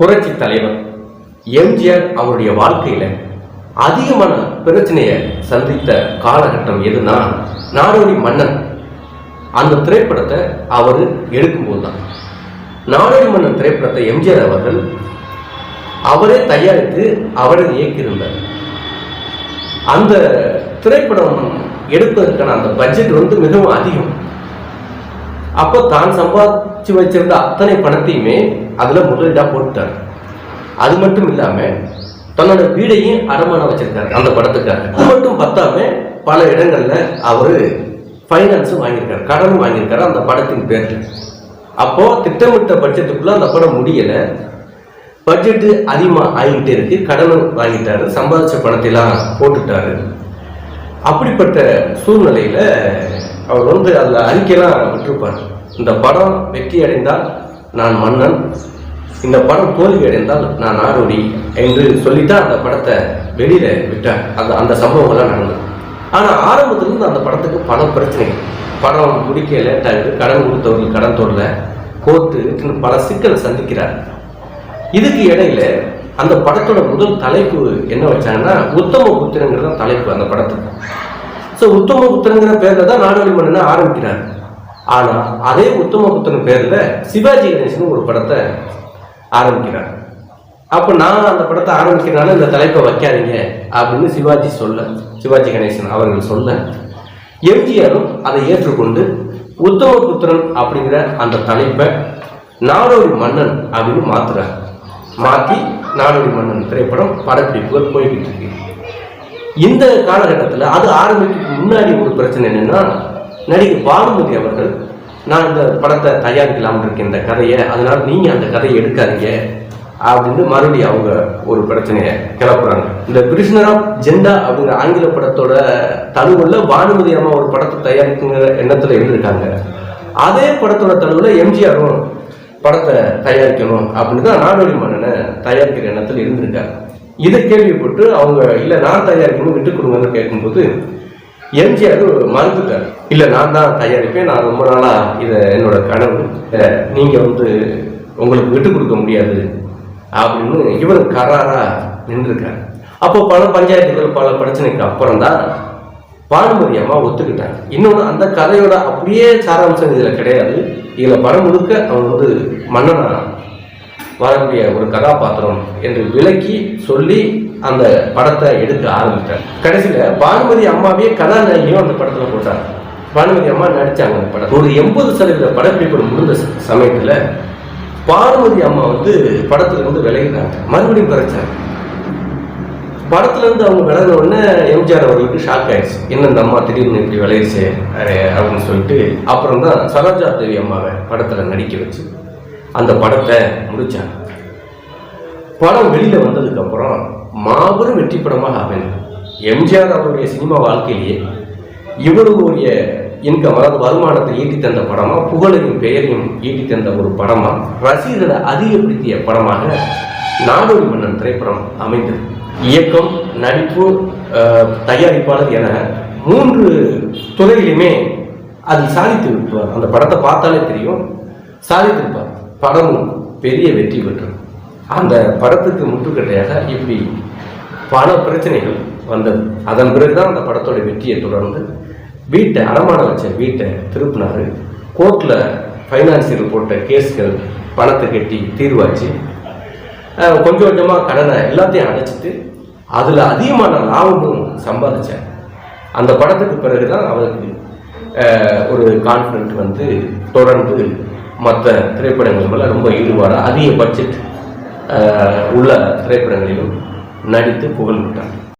புரட்சி தலைவர் எம்ஜிஆர் அவருடைய வாழ்க்கையில அதிகமான பிரச்சனையை சந்தித்த காலகட்டம் எதுனா நாடோடி மன்னன். அந்த திரைப்படத்தை அவர் எடுக்கும்போது தான் நாடோடி மன்னன் திரைப்படத்தை எம்ஜிஆர் அவர்கள் அவரே தயாரித்து அவரே இயக்கியிருந்தார். அந்த திரைப்படம் எடுப்பதற்கான அந்த பட்ஜெட் வந்து மிகவும் அதிகம். அப்போ தான் சம்பாதிச்சு வச்சிருந்த அத்தனை பணத்தையுமே அதில் முதலீடாக போட்டுட்டார். அது மட்டும் இல்லாமல் தன்னோட வீடையும் அடமானம் வச்சிருக்காரு அந்த படத்துக்காக அது மட்டும் பத்தாம பல இடங்கள்ல அவர் ஃபைனான்ஸும் வாங்கியிருக்காரு கடனும் வாங்கியிருக்காரு அந்த படத்தின் பேரில். அப்போ திட்டமிட்ட பட்ஜெட்டுக்குள்ள அந்த படம் முடியல. பட்ஜெட்டு அதிகமாக ஆகிக்கிட்டே இருக்கு கடனும் வாங்கிட்டாரு சம்பாதிச்ச பணத்தையெல்லாம் போட்டுட்டாரு. அப்படிப்பட்ட சூழ்நிலையில அவர் வந்து அதில் அறிக்கையெல்லாம் விட்டுருப்பார். இந்த படம் வெற்றி அடைந்தால் நான் மன்னன் இந்த படம் தோல்வி அடைந்தால் நான் நாடோடி என்று சொல்லித்தான் அந்த படத்தை வெளியில விட்டார். அந்த அந்த சம்பவங்கள்லாம் நடந்தது. ஆனால் ஆரம்பத்திலிருந்து அந்த படத்துக்கு பல பிரச்சனைகள். படம் முடிக்க லேட் கடன் கொடுத்தவர்கள் கடன் தொடல கோர்ட்டு பல சிக்கலை சந்திக்கிறார். இதுக்கு இடையில அந்த படத்தோட முதல் தலைப்பு என்ன வச்சாங்கன்னா உத்தம புத்திரங்கிறது தலைப்பு அந்த படத்துக்கு. ஸோ உத்தம புத்திரங்கிற பேர்ல தான் நாடோடி மன்னனை ஆரம்பிக்கிறார். ஆனா அதே உத்தம புத்திரன் பேர்ல சிவாஜி கணேசன் ஒரு படத்தை ஆரம்பிக்கிறார். அப்போ நான் அந்த படத்தை ஆரம்பிக்கிறனால இந்த தலைப்பை வைக்காதீங்க அப்படின்னு சிவாஜி சொல்ல சிவாஜி கணேசன் அவர்கள் சொல்ல எம்ஜிஆரும் அதை ஏற்றுக்கொண்டு உத்தம புத்திரன் அப்படிங்கிற அந்த தலைப்பை நாடோடி மன்னன் அப்படின்னு மாத்துறார். மாற்றி நாடோடி மன்னன் திரைப்படம் படப்பிடிப்புகள் போய்கிட்டு இருக்கு. இந்த காலகட்டத்தில் அது ஆரம்பிக்கும் முன்னாடி ஒரு பிரச்சனை என்னென்னா நடிகர் பானுமதி அவர்கள் நான் இந்த படத்தை தயாரிக்கலாம்னு இருக்கேன் இந்த கதையை அதனால் நீங்கள் அந்த கதையை எடுக்காதீங்க அப்படின்னு மறுபடியும் அவங்க ஒரு பிரச்சனையை கிளப்புறாங்க. இந்த பிரிஷனர் ஜெண்டா அப்படிங்கிற ஆங்கில படத்தோட தழுவுல பானுமதி அம்மா ஒரு படத்தை தயாரிக்குங்கிற எண்ணத்துல இருந்திருக்காங்க. அதே படத்தோட தழுவுல எம்ஜிஆரும் படத்தை தயாரிக்கணும் அப்படின்னு தான் நாடோடி மன்னனை தயாரிக்கிற எண்ணத்தில் இருந்திருக்காங்க. இதை கேள்விப்பட்டு அவங்க இல்லை நான் தயாரிக்கணும் விட்டு கொடுங்கன்னு கேட்கும்போது எம்ஜிஆர் மறுத்துட்டார் இல்லை நான் தான் தயாரிப்பேன். நான் ரொம்ப நாளாக இதை என்னோட கனவு. அஹ், நீங்கள் வந்து உங்களுக்கு விட்டு கொடுக்க முடியாது அப்படின்னு இவர் கராராக நின்றுருக்காரு. அப்போ பல பஞ்சாயத்துகள் பல பிரச்சனைக்கு அப்புறம் தான் பானுமதி அம்மா ஒத்துக்கிட்டாங்க. இன்னொன்று அந்த கதையோட அப்படியே சாராம்சம் இதில் கிடையாது. இதில் படம் முழுக்க அவன் வந்து மன்னனாக வரக்கூடிய ஒரு கதாபாத்திரம் என்று விளக்கி சொல்லி அந்த படத்தை எடுக்க ஆரம்பித்தார் கடைசியில் பானுமதி அம்மாவே கதாநாயகியும் அந்த படத்தில் போட்டாங்க. பானுமதி அம்மா நடிச்சாங்க அந்த படம். ஒரு எண்பது சதவீத படப்பிடிப்பு முடிந்த சமயத்தில் சமயத்துல பானுமதி அம்மா வந்து படத்துல வந்து விலகினாங்க மறுபடியும் பிறச்சாங்க. படத்துல இருந்து அவங்க விலகின உடனே எம்ஜிஆர் அவர்களுக்கு ஷாக் ஆயிடுச்சு. என்ன இந்த அம்மா திடீர்னு இப்படி விளையிடுச்சு அப்படின்னு சொல்லிட்டு அப்புறம் தான் சரோஜா தேவி அம்மாவை படத்துல நடிக்க வச்சு அந்த படத்தை முடிச்சாங்க. படம் வெளியில வந்ததுக்கு அப்புறம் மாபெரும் வெற்றி படமாக அமைந்தது. எம்ஜிஆர் அவருடைய சினிமா வாழ்க்கையிலேயே இவ்வளவுடைய இன்கம் அதாவது வருமானத்தை ஈட்டி தந்த படமா புகழையும் பெயரையும் ஈட்டி தந்த ஒரு படமா ரசிகர்களை அதிகப்படுத்திய படமாக நாடோடி மன்னன் திரைப்படம் அமைந்தது. இயக்கம் நடிப்பு தயாரிப்பாளர் என மூன்று துறையிலுமே அதில் சாதித்து விட்டுவார். அந்த படத்தை பார்த்தாலே தெரியும் சாதித்திருப்பார். படமும் பெரிய வெற்றி பெற்றது. அந்த படத்துக்கு முட்டுக்கட்டையாக இப்படி பல பிரச்சனைகள் வந்தது. அதன் பிறகுதான் அந்த படத்தோட வெற்றியை தொடர்ந்து வீட்டை அடமானம் வச்ச வீட்டை திருப்பினார். கோர்ட்டில் ஃபைனான்சியல் போட்ட கேஸ்கள் பணத்தை கட்டி தீர்வாச்சு. கொஞ்சம் கொஞ்சமாக கடனை எல்லாத்தையும் அடைச்சிட்டு அதில் அதிகமான லாபமும் சம்பாதிச்சார். அந்த படத்துக்கு பிறகு தான் அவருக்கு ஒரு கான்ஃபிடென்ட் வந்து தொடர்ந்து மற்ற திரைப்படங்கள் மேலே ரொம்ப ஈடுபாடாக அதிக பட்ஜெட் உள்ள திரைப்படங்களிலும் நடித்து புகழ்